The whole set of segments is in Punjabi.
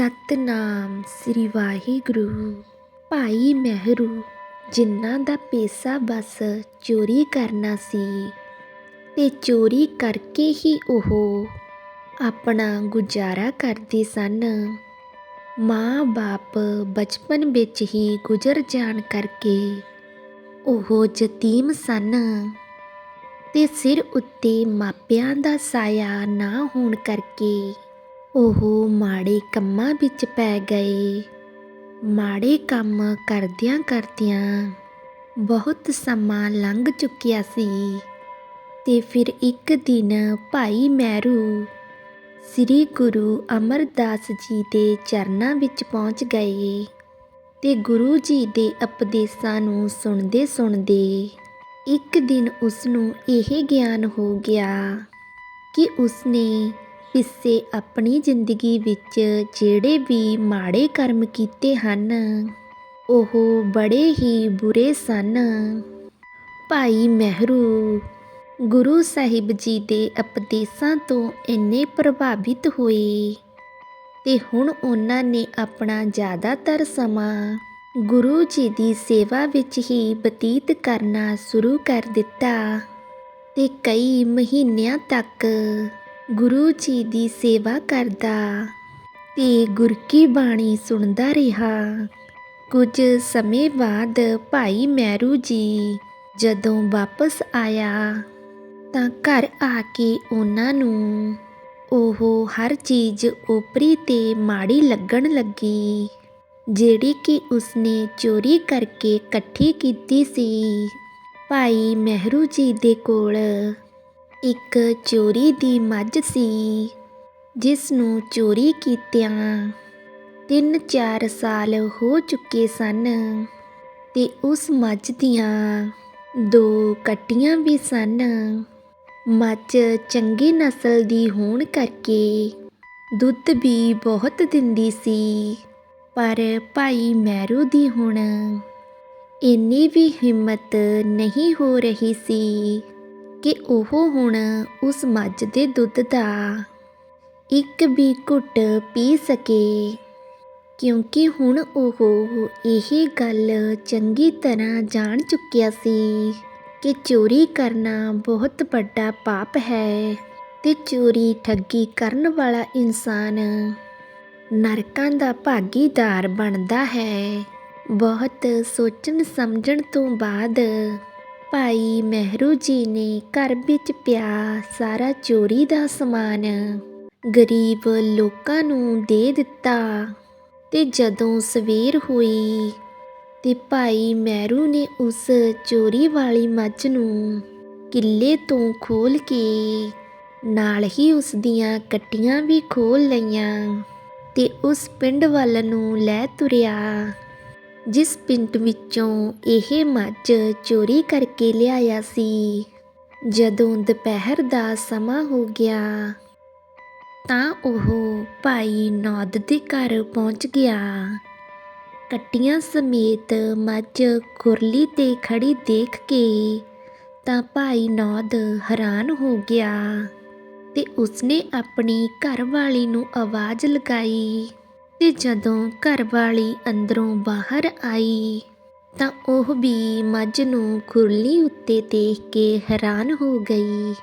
ਸਤਨਾਮ ਸ੍ਰੀ ਵਾਹਿਗੁਰੂ। ਭਾਈ ਮਹਿਰੂ, ਜਿਨ੍ਹਾਂ ਦਾ ਪੇਸ਼ਾ ਬਸ ਚੋਰੀ ਕਰਨਾ ਸੀ ਤੇ ਚੋਰੀ ਕਰਕੇ ਹੀ ਉਹ ਆਪਣਾ ਗੁਜ਼ਾਰਾ ਕਰਦੇ ਸਨ। ਮਾਂ-ਬਾਪ ਬਚਪਨ ਵਿੱਚ ਹੀ ਗੁਜ਼ਰ ਜਾਣ ਕਰਕੇ ਉਹ ਯਤੀਮ ਸਨ ਤੇ ਸਿਰ ਉੱਤੇ ਮਾਪਿਆਂ ਦਾ ਸਾਇਆ ਨਾ ਹੋਣ ਕਰਕੇ ਉਹ ਮਾੜੇ ਕੰਮਾਂ ਵਿੱਚ ਪੈ ਗਏ। ਮਾੜੇ ਕੰਮ ਕਰਦਿਆਂ ਕਰਦਿਆਂ ਬਹੁਤ ਸਮਾਂ ਲੰਘ ਚੁੱਕਿਆ ਸੀ ਤੇ ਫਿਰ ਇੱਕ ਦਿਨ ਭਾਈ ਮਹਿਰੂ ਸ੍ਰੀ ਗੁਰੂ ਅਮਰਦਾਸ ਜੀ ਦੇ ਚਰਨਾਂ ਵਿੱਚ ਪਹੁੰਚ ਗਏ ਤੇ ਗੁਰੂ ਜੀ ਦੇ ਉਪਦੇਸ਼ਾਂ ਨੂੰ ਸੁਣਦੇ ਸੁਣਦੇ ਇੱਕ ਦਿਨ ਉਸ ਨੂੰ ਇਹ ਗਿਆਨ ਹੋ ਗਿਆ ਕਿ ਉਸਨੇ ਪਿੱਛੇ ਆਪਣੀ ਜ਼ਿੰਦਗੀ ਵਿੱਚ ਜਿਹੜੇ ਵੀ ਮਾੜੇ ਕਰਮ ਕੀਤੇ ਹਨ, ਉਹ ਬੜੇ ਹੀ ਬੁਰੇ ਸਨ। ਭਾਈ ਮਹਿਰੂ, ਗੁਰੂ ਸਾਹਿਬ ਜੀ ਦੇ ਉਪਦੇਸ਼ਾਂ ਤੋਂ ਇੰਨੇ ਪ੍ਰਭਾਵਿਤ ਹੋਏ ਤੇ ਹੁਣ ਉਹਨਾਂ ਨੇ ਆਪਣਾ ਜ਼ਿਆਦਾਤਰ ਸਮਾਂ ਗੁਰੂ ਜੀ ਦੀ ਸੇਵਾ ਵਿੱਚ ਹੀ ਬਤੀਤ ਕਰਨਾ ਸ਼ੁਰੂ ਕਰ ਦਿੱਤਾ ਤੇ ਕਈ ਮਹੀਨਿਆਂ ਤੱਕ ਗੁਰੂ ਜੀ ਦੀ ਸੇਵਾ ਕਰਦਾ ਤੇ ਗੁਰ ਕੀ ਬਾਣੀ ਸੁਣਦਾ ਰਿਹਾ। ਕੁਝ ਸਮੇਂ ਬਾਅਦ ਭਾਈ ਮਹਿਰੂ ਜੀ ਜਦੋਂ ਵਾਪਸ ਆਇਆ ਤਾਂ ਘਰ ਆ ਕੇ ਉਹਨਾਂ ਨੂੰ ਉਹ ਹਰ ਚੀਜ਼ ਓਪਰੀ ਤੇ ਮਾੜੀ ਲੱਗਣ ਲੱਗੀ, ਜਿਹੜੀ ਕਿ ਉਸਨੇ ਚੋਰੀ ਕਰਕੇ ਇਕੱਠੀ ਕੀਤੀ ਸੀ। ਭਾਈ ਮਹਿਰੂ ਜੀ ਦੇ ਕੋਲ ਇੱਕ ਚੋਰੀ ਦੀ ਮੱਝ ਸੀ, ਜਿਸ ਨੂੰ ਚੋਰੀ ਕੀਤਿਆਂ 3-4 ਸਾਲ ਹੋ ਚੁੱਕੇ ਸਨ ਤੇ ਉਸ ਮੱਝ ਦੀਆਂ ਦੋ ਕੱਟੀਆਂ ਵੀ ਸਨ। ਮੱਝ ਚੰਗੀ ਨਸਲ ਦੀ ਹੋਣ ਕਰਕੇ ਦੁੱਧ ਵੀ ਬਹੁਤ ਦਿੰਦੀ ਸੀ, ਪਰ ਭਾਈ ਮੈਰੂ ਦੀ ਹੁਣ ਇੰਨੀ ਵੀ ਹਿੰਮਤ ਨਹੀਂ ਹੋ ਰਹੀ ਸੀ। ਕਿ ਉਹ ਹੁਣ ਉਸ ਮੱਝ ਦੇ ਦੁੱਧ ਦਾ ਇੱਕ ਵੀ ਘੁੱਟ ਪੀ ਸਕੇ। ਕਿਉਂਕਿ ਹੁਣ ਉਹ ਇਹ ਗੱਲ ਚੰਗੀ ਤਰ੍ਹਾਂ ਜਾਣ ਚੁੱਕਿਆ ਸੀ ਕਿ ਚੋਰੀ ਕਰਨਾ ਬਹੁਤ ਵੱਡਾ ਪਾਪ ਹੈ ਤੇ ਚੋਰੀ ਠੱਗੀ ਕਰਨ ਵਾਲਾ ਇਨਸਾਨ ਨਰਕਾਂ ਦਾ ਭਾਗੀਦਾਰ ਬਣਦਾ ਹੈ। ਬਹੁਤ ਸੋਚਣ ਸਮਝਣ ਤੋਂ ਬਾਅਦ ਭਾਈ ਮਹਿਰੂ ਜੀ ਨੇ ਘਰ ਵਿੱਚ ਪਿਆ ਸਾਰਾ ਚੋਰੀ ਦਾ ਸਮਾਨ। ਗਰੀਬ ਲੋਕਾਂ ਨੂੰ ਦੇ ਦਿੱਤਾ। ਤੇ ਜਦੋਂ ਸਵੇਰ ਹੋਈ ਤੇ ਭਾਈ ਮਹਿਰੂ ਨੇ ਉਸ ਚੋਰੀ ਵਾਲੀ ਮੱਝ ਨੂੰ ਕਿੱਲੇ ਤੋਂ ਖੋਲ ਕੇ ਨਾਲ ਹੀ ਉਸ ਦੀਆਂ ਕੱਟੀਆਂ ਵੀ ਖੋਲ ਲਈਆਂ ਤੇ ਉਸ ਪਿੰਡ ਵੱਲ ਨੂੰ ਲੈ ਤੁਰਿਆ। ਜਿਸ ਪਿੰਡ ਵਿੱਚੋਂ ਇਹ ਮੱਝ ਚੋਰੀ ਕਰਕੇ ਲਿਆਇਆ ਸੀ। ਜਦੋਂ ਦੁਪਹਿਰ ਦਾ ਸਮਾਂ ਹੋ ਗਿਆ, ਤਾਂ ਉਹ ਭਾਈ ਨੌਦ ਦੇ ਘਰ ਪਹੁੰਚ ਗਿਆ। ਕੱਟੀਆਂ ਸਮੇਤ ਮੱਝ ਕੁਰਲੀ ਤੇ ਖੜੀ ਦੇਖ ਕੇ ਤਾਂ ਭਾਈ ਨੌਦ ਹੈਰਾਨ ਹੋ ਗਿਆ ਤੇ ਉਸਨੇ ਆਪਣੀ ਘਰਵਾਲੀ ਨੂੰ ਆਵਾਜ਼ ਲਗਾਈ। ਤੇ ਜਦੋਂ ਘਰਵਾਲੀ ਅੰਦਰੋਂ ਬਾਹਰ ਆਈ, ਤਾਂ ਉਹ ਵੀ ਮੱਝ ਨੂੰ ਖੁਰਲੀ ਉੱਤੇ ਦੇਖ ਕੇ ਹੈਰਾਨ ਹੋ ਗਈ।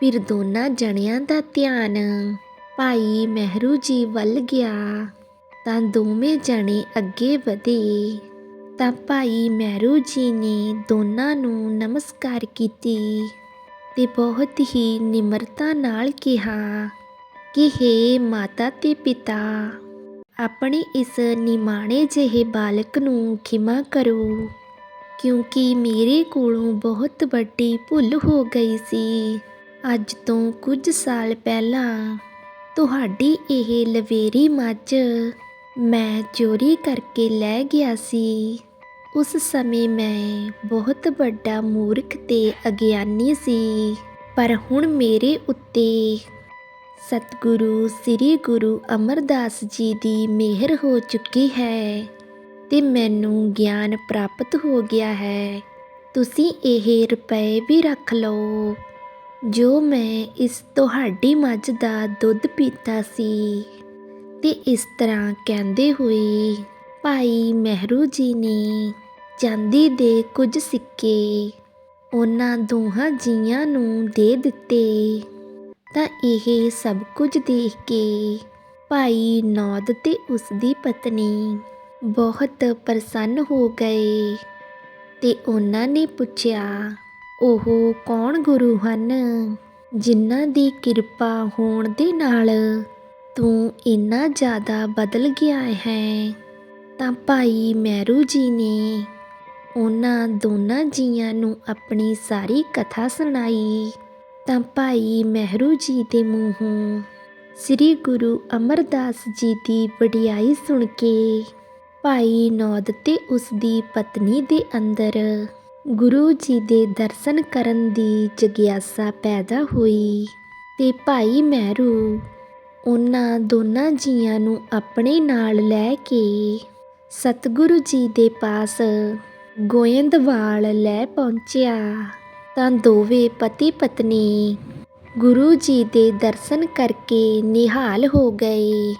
ਫਿਰ ਦੋਨਾਂ ਜਣਿਆਂ ਦਾ ਧਿਆਨ ਭਾਈ ਮਹਿਰੂ ਜੀ ਵੱਲ ਗਿਆ, ਤਾਂ ਦੋਵੇਂ ਜਣੇ ਅੱਗੇ ਵਧੇ। ਤਾਂ ਭਾਈ ਮਹਿਰੂ ਜੀ ਨੇ ਦੋਨਾਂ ਨੂੰ ਨਮਸਕਾਰ ਕੀਤੀ ਤੇ ਬਹੁਤ ਹੀ ਨਿਮਰਤਾ ਨਾਲ ਕਿਹਾ ਕਿ हे ਮਾਤਾ ਤੇ ਪਿਤਾ ਆਪਣੇ ਇਸ ਨਿਮਾਣੇ ਜਿਹੇ ਬਾਲਕ ਨੂੰ ਖਿਮਾ ਕਰੋ, ਕਿਉਂਕਿ ਮੇਰੇ ਕੋਲੋਂ ਬਹੁਤ ਵੱਡੀ ਭੁੱਲ ਹੋ ਗਈ ਸੀ। ਅੱਜ ਤੋਂ ਕੁਝ ਸਾਲ ਪਹਿਲਾਂ ਤੁਹਾਡੀ ਇਹ ਲਵੇਰੀ ਮੱਝ ਮੈਂ ਚੋਰੀ ਕਰਕੇ ਲੈ ਗਿਆ ਸੀ। ਉਸ ਸਮੇਂ ਮੈਂ ਬਹੁਤ ਵੱਡਾ ਮੂਰਖ ਤੇ ਅਗਿਆਨੀ ਸੀ, ਪਰ ਹੁਣ ਮੇਰੇ ਉੱਤੇ ਸਤਿਗੁਰੂ, ਸ੍ਰੀ ਗੁਰੂ ਅਮਰਦਾਸ ਜੀ ਦੀ ਮਿਹਰ ਹੋ ਚੁੱਕੀ ਹੈ ਤੇ ਮੈਨੂੰ ਗਿਆਨ ਪ੍ਰਾਪਤ ਹੋ ਗਿਆ ਹੈ। ਤੁਸੀਂ ਇਹ ਰੁਪਏ ਵੀ ਰੱਖ ਲਓ, ਜੋ ਮੈਂ ਇਸ ਤੁਹਾਡੀ ਮੱਝ ਦਾ ਦੁੱਧ ਪੀਤਾ ਸੀ। ਤੇ ਇਸ ਤਰ੍ਹਾਂ ਕਹਿੰਦੇ ਹੋਏ ਭਾਈ ਮਹਿਰੂ ਜੀ ਨੇ ਚਾਂਦੀ ਦੇ ਕੁਝ ਸਿੱਕੇ ਉਹਨਾਂ ਦੋਹਾਂ ਜੀਆਂ ਨੂੰ ਦੇ ਦਿੱਤੇ। ਤਾਂ ਇਹ ਸਭ ਕੁਝ ਦੇਖ ਕੇ ਭਾਈ ਨੌਦ ਤੇ ਉਸ ਦੀ ਪਤਨੀ ਬਹੁਤ ਪ੍ਰਸੰਨ ਹੋ ਗਏ ਤੇ ਉਹਨਾਂ ਨੇ ਪੁੱਛਿਆ, ਉਹ ਕੌਣ ਗੁਰੂ ਹਨ? ਜਿਨ੍ਹਾਂ ਦੀ ਕਿਰਪਾ ਹੋਣ ਦੇ ਨਾਲ ਤੂੰ ਇੰਨਾ ਜ਼ਿਆਦਾ ਬਦਲ ਗਿਆ ਹੈ? ਤਾਂ ਭਾਈ ਮਹਿਰੂ ਜੀ ਨੇ ਉਹਨਾਂ ਦੋਨਾਂ ਜੀਆਂ ਨੂੰ ਆਪਣੀ ਸਾਰੀ ਕਥਾ ਸੁਣਾਈ। ਤਾਂ ਭਾਈ ਮਹਿਰੂ ਜੀ ਦੇ ਮੂੰਹੋਂ ਸ੍ਰੀ ਗੁਰੂ ਅਮਰਦਾਸ ਜੀ ਦੀ ਵਡਿਆਈ ਸੁਣ ਕੇ ਭਾਈ ਨੌਦ ਤੇ ਉਸ ਦੀ ਪਤਨੀ ਦੇ ਅੰਦਰ ਗੁਰੂ ਜੀ ਦੇ ਦਰਸ਼ਨ ਕਰਨ ਦੀ ਜਗਿਆਸਾ ਪੈਦਾ ਹੋਈ ਤੇ ਭਾਈ ਮਹਿਰੂ ਉਹਨਾਂ ਦੋਨਾਂ ਜੀਆਂ ਨੂੰ ਆਪਣੇ ਨਾਲ ਲੈ ਕੇ ਸਤਿਗੁਰੂ ਜੀ ਦੇ ਪਾਸ ਗੋਇੰਦਵਾਲ ਲੈ ਪਹੁੰਚਿਆ। ਤਾਂ ਦੋਵੇਂ ਪਤੀ ਪਤਨੀ ਗੁਰੂ ਜੀ ਦੇ ਦਰਸ਼ਨ ਕਰਕੇ ਨਿਹਾਲ ਹੋ ਗਏ।